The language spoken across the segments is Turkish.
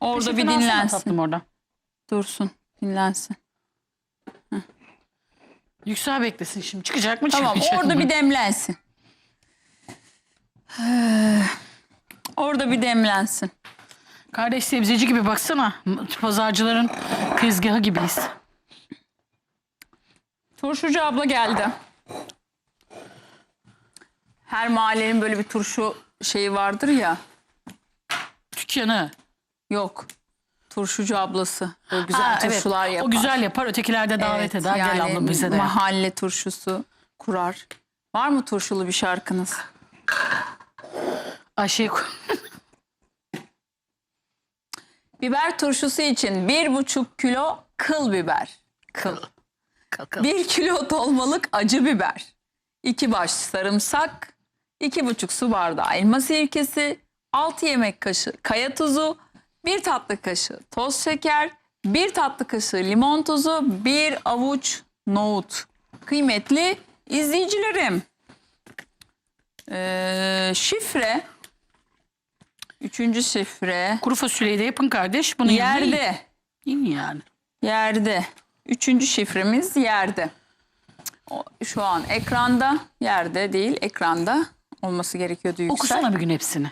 Orada bir dinlensin. tatlım orada. Dursun. Dinlensin. Yüksel beklesin şimdi. Çıkacak mı? Tamam çıkmayacak orada mı? bir demlensin. Orada bir demlensin. Kardeş sebzeci gibi baksana. Pazarcıların tezgahı gibiyiz. Turşucu abla geldi. Her mahallenin böyle bir turşu şeyi vardır ya. Dükkanı. Yok. Turşucu ablası. Böyle güzel Ha, evet. turşular yapar. O güzel yapar. Ötekiler de davet Evet, eder. Gel yani abla bize de. yap. Mahalle turşusu kurar. Var mı turşulu bir şarkınız? Ayşe Biber turşusu için bir buçuk kilo kıl biber. Kıl. Kalkalım. Bir kilo dolmalık acı biber. iki baş sarımsak. iki buçuk su bardağı elma sirkesi. altı yemek kaşığı kaya tuzu. Bir tatlı kaşığı toz şeker. bir tatlı kaşığı limon tuzu. bir avuç nohut. Kıymetli izleyicilerim. Ee, şifre. Üçüncü şifre. Kuru fasulyeyi de yapın kardeş. Bunu. Yerde. Yiyin yani. Yerde. Üçüncü şifremiz yerde. O, şu an ekranda. Yerde değil ekranda olması gerekiyordu yüksel. Okusana bir gün hepsini.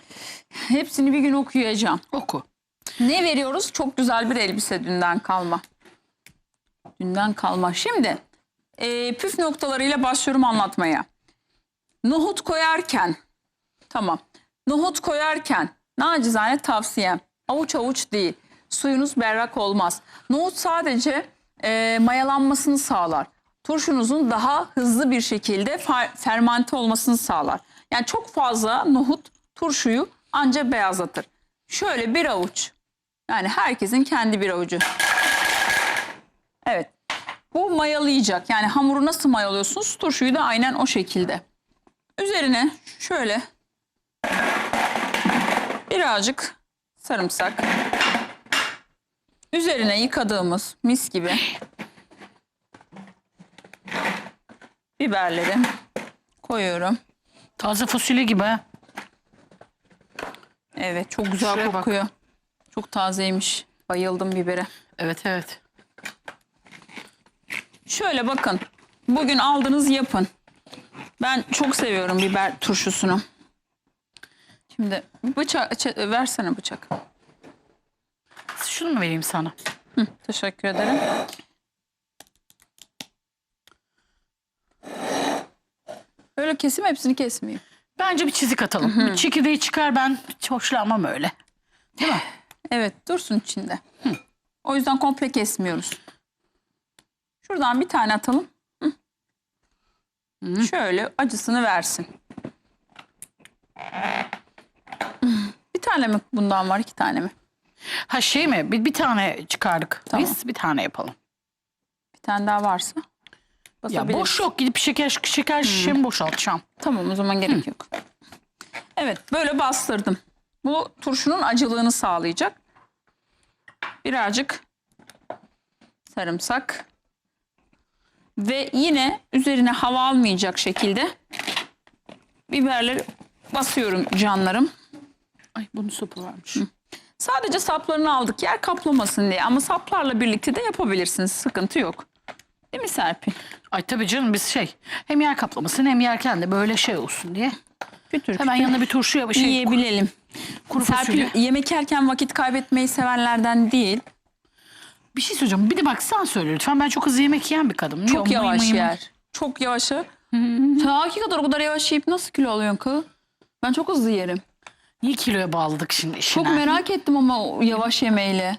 Hepsini bir gün okuyacağım. Oku. Ne veriyoruz? Çok güzel bir elbise dünden kalma. Dünden kalma. Şimdi e, püf noktalarıyla başlıyorum anlatmaya. Nohut koyarken tamam. Nohut koyarken nacizane tavsiyem avuç avuç değil. Suyunuz berrak olmaz. Nohut sadece e, mayalanmasını sağlar. Turşunuzun daha hızlı bir şekilde fer- fermente olmasını sağlar. Yani çok fazla nohut turşuyu anca beyazlatır. Şöyle bir avuç. Yani herkesin kendi bir avucu. Evet. Bu mayalayacak. Yani hamuru nasıl mayalıyorsunuz? Turşuyu da aynen o şekilde. Üzerine şöyle birazcık sarımsak. Üzerine yıkadığımız mis gibi biberleri koyuyorum. Taze fasulye gibi ha. Evet çok güzel Şuraya bak. kokuyor. Çok tazeymiş. Bayıldım bibere. Evet evet. Şöyle bakın. Bugün aldınız yapın. Ben çok seviyorum biber turşusunu. Şimdi bıçak versene bıçak. Şunu mu vereyim sana? Hı, teşekkür ederim. Öyle kesim hepsini kesmeyeyim. Bence bir çizik atalım. Bir çekirdeği çıkar ben hiç hoşlanmam öyle. Değil mi? Evet dursun içinde. O yüzden komple kesmiyoruz. Şuradan bir tane atalım. Hı. Şöyle acısını versin. Bir tane mi bundan var iki tane mi? Ha şey mi? Bir, bir tane çıkardık. Tamam. Biz bir tane yapalım. Bir tane daha varsa. Ya boş yok. Gidip şeker şeker şişemi boşaltacağım. Tamam o zaman gerek yok. Evet böyle bastırdım. Bu turşunun acılığını sağlayacak. Birazcık sarımsak. Ve yine üzerine hava almayacak şekilde biberleri basıyorum canlarım. Ay bunun sopu varmış. Sadece saplarını aldık yer kaplamasın diye ama saplarla birlikte de yapabilirsiniz. Sıkıntı yok. Değil mi Serpil? Ay tabii canım biz şey hem yer kaplamasın hem yerken de böyle şey olsun diye. Kütür Hemen yanına bir turşu ya bir şey yiyebilelim. kuru Serpil yemek yerken vakit kaybetmeyi sevenlerden değil. Bir şey söyleyeceğim. Bir de bak sen söyle lütfen. Ben çok hızlı yemek yiyen bir kadınım. Çok Yok, yavaş mıy mıy. yer. Çok yavaş yer. Sen hakikaten o kadar yavaş yiyip nasıl kilo alıyorsun kız? Ben çok hızlı yerim. Niye kiloya bağladık şimdi işine? Çok merak ettim ama o yavaş yemeyle.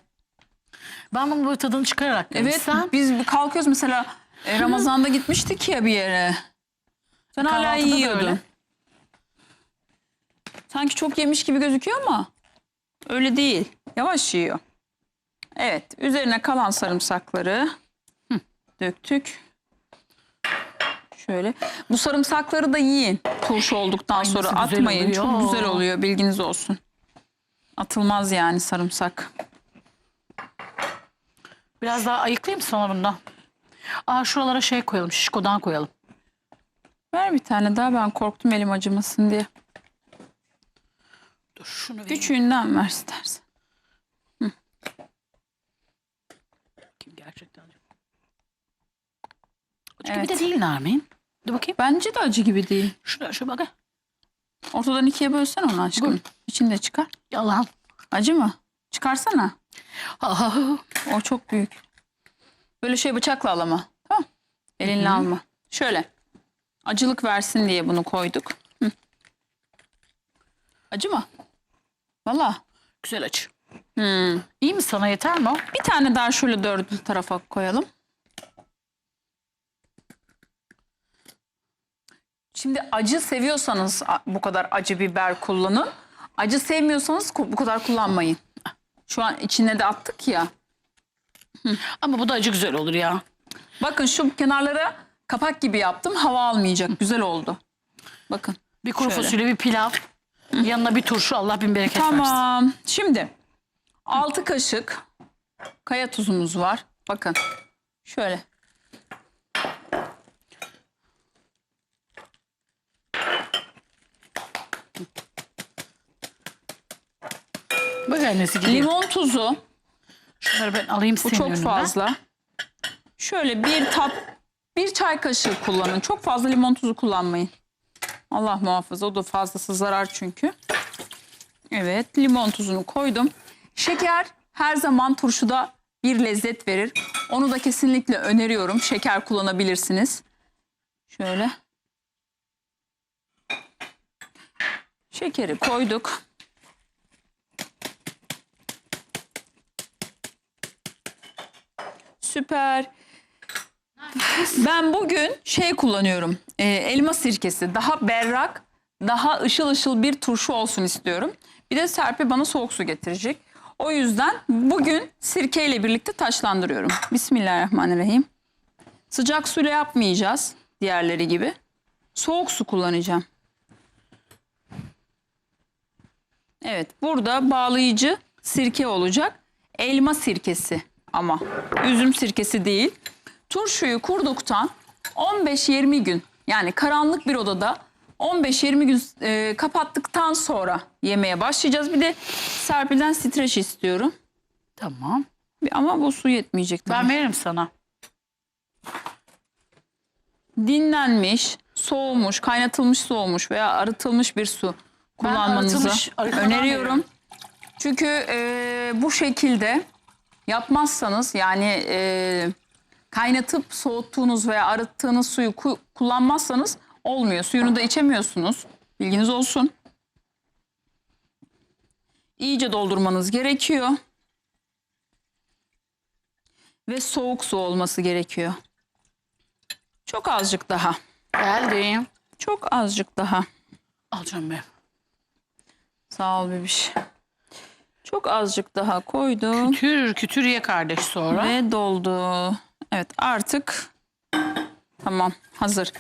Ben bunun böyle tadını çıkararak. Evet Sen biz kalkıyoruz mesela e, Ramazan'da gitmiştik ya bir yere. Sen hala Kahvaltıda da yiyordun. Sanki çok yemiş gibi gözüküyor ama öyle değil. Yavaş yiyor. Evet üzerine kalan sarımsakları döktük. Şöyle. Bu sarımsakları da yiyin. Turşu olduktan sonra nasıl güzel atmayın. oluyor. Çok güzel oluyor bilginiz olsun. Atılmaz yani sarımsak. biraz daha ayıklayayım sana bundan? Aa şuralara şey koyalım. Şişkodan koyalım. Ver bir tane daha ben korktum elim acımasın diye. Dur şunu vereyim. Küçüğünden ver istersen. Kim gerçekten acaba? Acı evet. gibi de değil Nermin. Dur bakayım. Bence de acı gibi değil. Şuraya şu bak. Ortadan ikiye bölsen onu aşkım. Buyur. İçinde çıkar. Yalan. Acı mı? Çıkarsana. o çok büyük. Böyle şey bıçakla al ama. Tamam. Elinle Hı -hı. alma. Şöyle. Acılık versin diye bunu koyduk. Hı. Acı mı? Valla. Güzel aç. Hmm. İyi mi sana yeter mi o? Bir tane daha şöyle dördüncü tarafa koyalım. Şimdi acı seviyorsanız a- bu kadar acı biber kullanın. Acı sevmiyorsanız ku- bu kadar kullanmayın. Şu an içine de attık ya. Ama bu da acı güzel olur ya. Bakın şu kenarlara kapak gibi yaptım. Hava almayacak. Güzel oldu. Bakın. Bir kuru Şöyle. fasulye, bir pilav. Yanına bir turşu. Allah bin bereket versin. Tamam. Şimdi 6 kaşık kaya tuzumuz var. Bakın. Şöyle. Bak annesi gidiyor. Limon tuzu. Şunları ben alayım Bu senin çok önünden. fazla. Şöyle bir tat, bir çay kaşığı kullanın. Çok fazla limon tuzu kullanmayın. Allah muhafaza o da fazlası zarar çünkü. Evet limon tuzunu koydum. Şeker her zaman turşuda bir lezzet verir. Onu da kesinlikle öneriyorum. Şeker kullanabilirsiniz. Şöyle. Şekeri koyduk. Süper. Ben bugün şey kullanıyorum. e, elma sirkesi. Daha berrak, daha ışıl ışıl bir turşu olsun istiyorum. Bir de Serpil bana soğuk su getirecek. O yüzden bugün sirkeyle birlikte taşlandırıyorum. Bismillahirrahmanirrahim. Sıcak suyla yapmayacağız diğerleri gibi. Soğuk su kullanacağım. Evet burada bağlayıcı sirke olacak. Elma sirkesi ama üzüm sirkesi değil. Turşuyu kurduktan 15-20 gün yani karanlık bir odada 15-20 gün e, kapattıktan sonra yemeye başlayacağız. Bir de Serpil'den streç istiyorum. Tamam. Ama bu su yetmeyecek tabii. Ben veririm sana. dinlenmiş, soğumuş, kaynatılmış soğumuş veya arıtılmış bir su kullanmanızı öneriyorum. Çünkü e, bu şekilde yapmazsanız yani e, kaynatıp soğuttuğunuz veya arıttığınız suyu ku- kullanmazsanız olmuyor. Suyunu da içemiyorsunuz. Bilginiz olsun. İyice doldurmanız gerekiyor. Ve soğuk su olması gerekiyor. Çok azıcık daha. Geldim. Çok azıcık daha. Alacağım ben. Sağ ol bebiş. Çok azıcık daha koydum Kütür kütür ye kardeş sonra. ve doldu. Evet artık tamam hazır.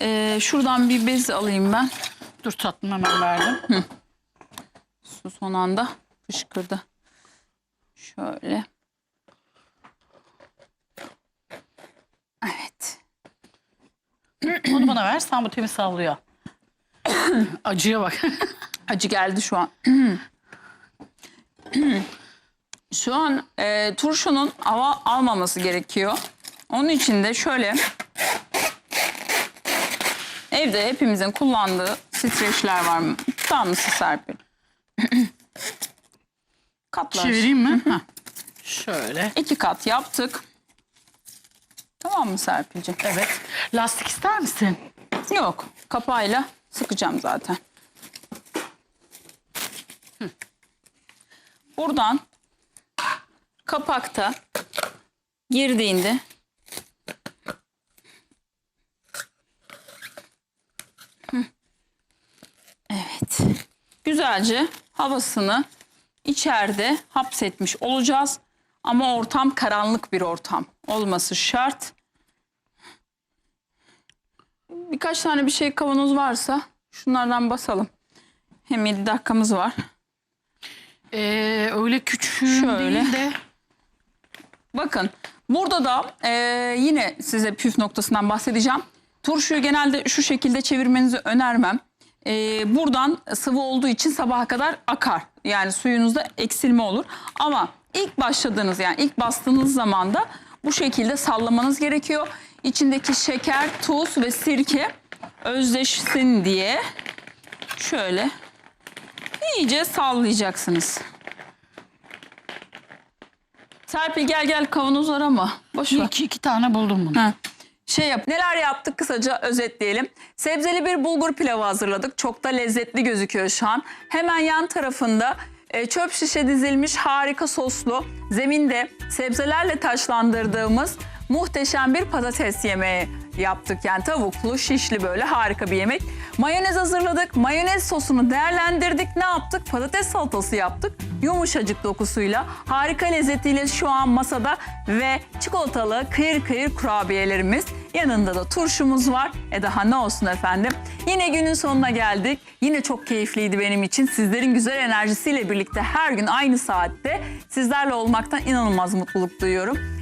Ee, şuradan bir bez alayım ben. Dur tatlım hemen verdim. Su son anda fışkırdı. Şöyle. Evet. Onu bana ver. Sen bu temiz sallıyor. Acıya bak. Acı geldi şu an. şu an e, turşunun hava almaması gerekiyor. Onun için de şöyle evde hepimizin kullandığı streçler var mı? Tutar mısın Serpil? Katlar. Çevireyim mi? Heh. Şöyle. İki kat yaptık. Tamam mı Serpil'ciğim? Evet. Lastik ister misin? Yok. Kapağıyla sıkacağım zaten. Hı. Buradan kapakta girdiğinde Güzelce havasını içeride hapsetmiş olacağız. Ama ortam karanlık bir ortam olması şart. Birkaç tane bir şey kavanoz varsa şunlardan basalım. Hem 7 dakikamız var. Ee, öyle küçük Şöyle. değil de. Bakın burada da e, yine size püf noktasından bahsedeceğim. Turşuyu genelde şu şekilde çevirmenizi önermem. E, buradan sıvı olduğu için sabaha kadar akar. Yani suyunuzda eksilme olur. Ama ilk başladığınız yani ilk bastığınız zaman da bu şekilde sallamanız gerekiyor. içindeki şeker, tuz ve sirke özleşsin diye şöyle iyice sallayacaksınız. Serpil gel gel kavanozlar ama boş ver. İki, iki tane buldum bunu. Ha. Şey yap. Neler yaptık kısaca özetleyelim. Sebzeli bir bulgur pilavı hazırladık. Çok da lezzetli gözüküyor şu an. Hemen yan tarafında e, çöp şişe dizilmiş harika soslu zeminde sebzelerle taşlandırdığımız muhteşem bir patates yemeği yaptık. Yani tavuklu, şişli böyle harika bir yemek. Mayonez hazırladık. Mayonez sosunu değerlendirdik. Ne yaptık? Patates salatası yaptık. Yumuşacık dokusuyla, harika lezzetiyle şu an masada ve çikolatalı kıyır kıyır kurabiyelerimiz. Yanında da turşumuz var. E daha ne olsun efendim. Yine günün sonuna geldik. Yine çok keyifliydi benim için. Sizlerin güzel enerjisiyle birlikte her gün aynı saatte sizlerle olmaktan inanılmaz mutluluk duyuyorum.